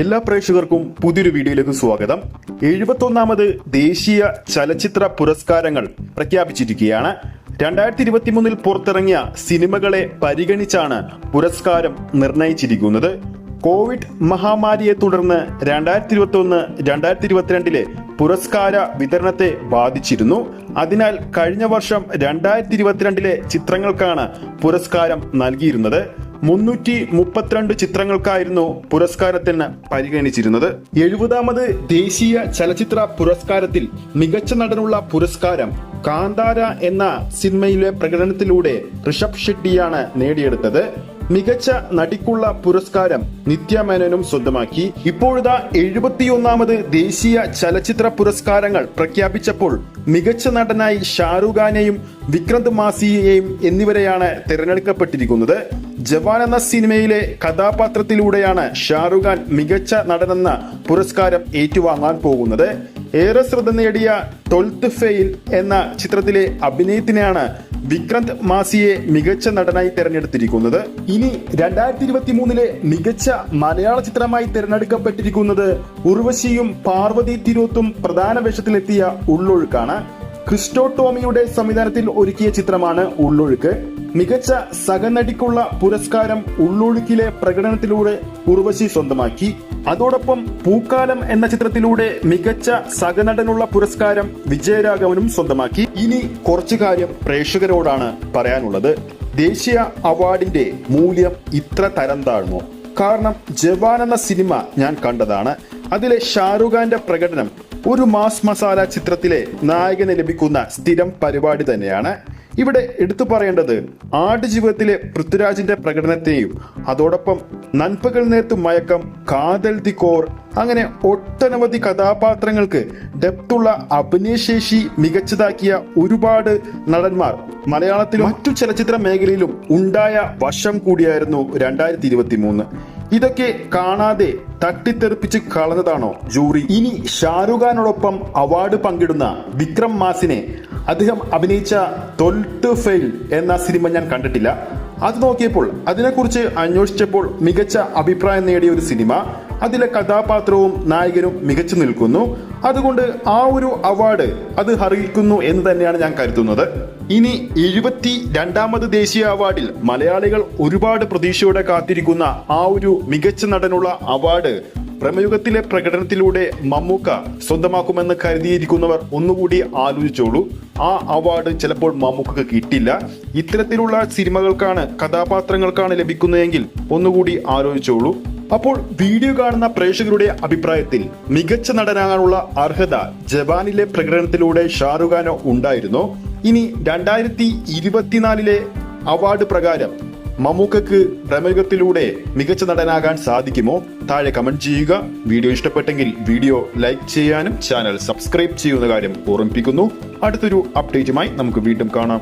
എല്ലാ പ്രേക്ഷകർക്കും പുതിയൊരു വീഡിയോയിലേക്ക് സ്വാഗതം. എഴുപത്തൊന്നാമത് ദേശീയ ചലച്ചിത്ര പുരസ്കാരങ്ങൾ പ്രഖ്യാപിച്ചിരിക്കുകയാണ്. രണ്ടായിരത്തി ഇരുപത്തി മൂന്നിൽ പുറത്തിറങ്ങിയ സിനിമകളെ പരിഗണിച്ചാണ് പുരസ്കാരം നിർണയിച്ചിരിക്കുന്നത്. കോവിഡ് മഹാമാരിയെ തുടർന്ന് രണ്ടായിരത്തി ഇരുപത്തി ഒന്ന് രണ്ടായിരത്തി ഇരുപത്തിരണ്ടിലെ പുരസ്കാര വിതരണത്തെ ബാധിച്ചിരുന്നു. അതിനാൽ കഴിഞ്ഞ വർഷം രണ്ടായിരത്തി ഇരുപത്തിരണ്ടിലെ ചിത്രങ്ങൾക്കാണ് പുരസ്കാരം നൽകിയിരുന്നത്. മുന്നൂറ്റി മുപ്പത്തിരണ്ട് ചിത്രങ്ങൾക്കായിരുന്നു പുരസ്കാരത്തിന് പരിഗണിച്ചിരുന്നത്. എഴുപതാമത് ദേശീയ ചലച്ചിത്ര പുരസ്കാരത്തിൽ മികച്ച നടനുള്ള പുരസ്കാരം കാന്താര എന്ന സിനിമയിലെ പ്രകടനത്തിലൂടെ ഋഷഭ് ഷെട്ടിയാണ് നേടിയെടുത്തത്. മികച്ച നടിക്കുള്ള പുരസ്കാരം നിത്യ മേനോനും സ്വന്തമാക്കി. ഇപ്പോഴത്തെ എഴുപത്തിയൊന്നാമത് ദേശീയ ചലച്ചിത്ര പുരസ്കാരങ്ങൾ പ്രഖ്യാപിച്ചപ്പോൾ മികച്ച നടനായി ഷാരൂഖ് ഖാനെയും വിക്രന്ത് മാസിയെയും എന്നിവരെയാണ് തിരഞ്ഞെടുക്കപ്പെട്ടിരിക്കുന്നത്. ജവാൻ എന്ന സിനിമയിലെ കഥാപാത്രത്തിലൂടെയാണ് ഷാറുഖ് ഖാൻ മികച്ച നടനെന്ന പുരസ്കാരം ഏറ്റുവാങ്ങാൻ പോകുന്നത്. ഏറെ ശ്രദ്ധ നേടിയ ട്വൽത്ത് ഫെയിൽ എന്ന ചിത്രത്തിലെ അഭിനയത്തിനാണ് വിക്രന്ത് മാസിയെ മികച്ച നടനായി തിരഞ്ഞെടുത്തിരിക്കുന്നത്. ഇനി രണ്ടായിരത്തി ഇരുപത്തി മൂന്നിലെ മികച്ച മലയാള ചിത്രമായി തിരഞ്ഞെടുക്കപ്പെട്ടിരിക്കുന്നത് ഉർവശിയും പാർവതി തിരുവത്തും പ്രധാന വേഷത്തിലെത്തിയ ഉള്ളൊഴുക്കാണ്. ക്രിസ്റ്റോ ടോമിയുടെ സംവിധാനത്തിൽ ഒരുക്കിയ ചിത്രമാണ് ഉള്ളൊഴുക്ക്. മികച്ച സഹനടിക്കുള്ള പുരസ്കാരം ഉള്ളൊഴുക്കിലെ പ്രകടനത്തിലൂടെ ഉർവശി സ്വന്തമാക്കി. അതോടൊപ്പം പൂക്കാലം എന്ന ചിത്രത്തിലൂടെ മികച്ച സഹനടനുള്ള പുരസ്കാരം വിജയരാഘവനും സ്വന്തമാക്കി. ഇനി കുറച്ചു കാര്യം പ്രേക്ഷകരോടാണ് പറയാനുള്ളത്. ദേശീയ അവാർഡിന്റെ മൂല്യം ഇത്ര തരം താഴ്ന്നു? കാരണം ജവാൻ എന്ന സിനിമ ഞാൻ കണ്ടതാണ്. അതിലെ ഷാരുഖാന്റെ ഖാന്റെ പ്രകടനം ഒരു മാസ് മസാല ചിത്രത്തിലെ നായകന് ലഭിക്കുന്ന സ്ഥിരം പരിപാടി തന്നെയാണ്. ഇവിടെ എടുത്തു പറയേണ്ടത് ആടുജീവിതത്തിലെ പൃഥ്വിരാജിന്റെ പ്രകടനത്തെയും അതോടൊപ്പം നൻപകൽ നേരത്ത് മയക്കം കാതൽ ദി കോർ അങ്ങനെ ഒട്ടനവധി കഥാപാത്രങ്ങൾക്ക് ഡെപ്തുള്ള അഭിനയശേഷി മികച്ചതാക്കിയ ഒരുപാട് നടന്മാർ മലയാളത്തിലും മറ്റു ചലച്ചിത്ര മേഖലയിലും ഉണ്ടായ വർഷം കൂടിയായിരുന്നു രണ്ടായിരത്തി ഇരുപത്തി മൂന്ന് ഇതൊക്കെ കാണാതെ തട്ടിത്തെറിപ്പിച്ച് കളഞ്ഞതാണോ ജൂറി? ഇനി ഷാരൂഖ് ഖാനോടൊപ്പം അവാർഡ് പങ്കിടുന്ന വിക്രം മാസിനെ അദ്ദേഹം അഭിനയിച്ച തൊൽട്ട് ഫെയിൽ എന്ന സിനിമ ഞാൻ കണ്ടിട്ടില്ല. അത് നോക്കിയപ്പോൾ അതിനെക്കുറിച്ച് അന്വേഷിച്ചപ്പോൾ മികച്ച അഭിപ്രായം നേടിയ ഒരു സിനിമ. അതിലെ കഥാപാത്രവും നായകനും മികച്ചു നിൽക്കുന്നു. അതുകൊണ്ട് ആ ഒരു അവാർഡ് അത് അറിയിക്കുന്നു എന്ന് തന്നെയാണ് ഞാൻ കരുതുന്നത്. ഇനി എഴുപത്തി രണ്ടാമത് ദേശീയ അവാർഡിൽ മലയാളികൾ ഒരുപാട് പ്രതീക്ഷയോടെ കാത്തിരിക്കുന്ന ആ ഒരു മികച്ച നടനുള്ള അവാർഡ് പ്രമയുഗത്തിലെ പ്രകടനത്തിലൂടെ മമ്മൂക്ക സ്വന്തമാക്കുമെന്ന് കരുതിയിരിക്കുന്നവർ ഒന്നുകൂടി ആലോചിച്ചോളൂ. ആ അവാർഡ് ചിലപ്പോൾ മമ്മൂക്കക്ക് കിട്ടില്ല. ഇത്തരത്തിലുള്ള സിനിമകൾക്കാണ് കഥാപാത്രങ്ങൾക്കാണ് ലഭിക്കുന്നതെങ്കിൽ ഒന്നുകൂടി ആലോചിച്ചോളൂ. അപ്പോൾ വീഡിയോ കാണുന്ന പ്രേക്ഷകരുടെ അഭിപ്രായത്തിൽ മികച്ച നടനാകാനുള്ള അർഹത ജപാനിലെ പ്രകടനത്തിലൂടെ ഷാറുഖാനോ ഉണ്ടായിരുന്നോ? ഇനി രണ്ടായിരത്തി ഇരുപത്തിനാലിലെ അവാർഡ് പ്രകാരം മമ്മൂക്കക്ക് പ്രമേഹത്തിലൂടെ മികച്ച നടനാകാൻ സാധിക്കുമോ? താഴെ കമന്റ് ചെയ്യുക. വീഡിയോ ഇഷ്ടപ്പെട്ടെങ്കിൽ വീഡിയോ ലൈക്ക് ചെയ്യാനും ചാനൽ സബ്സ്ക്രൈബ് ചെയ്യുന്ന കാര്യം ഓർമ്മിപ്പിക്കുന്നു. അടുത്തൊരു അപ്ഡേറ്റുമായി നമുക്ക് വീണ്ടും കാണാം.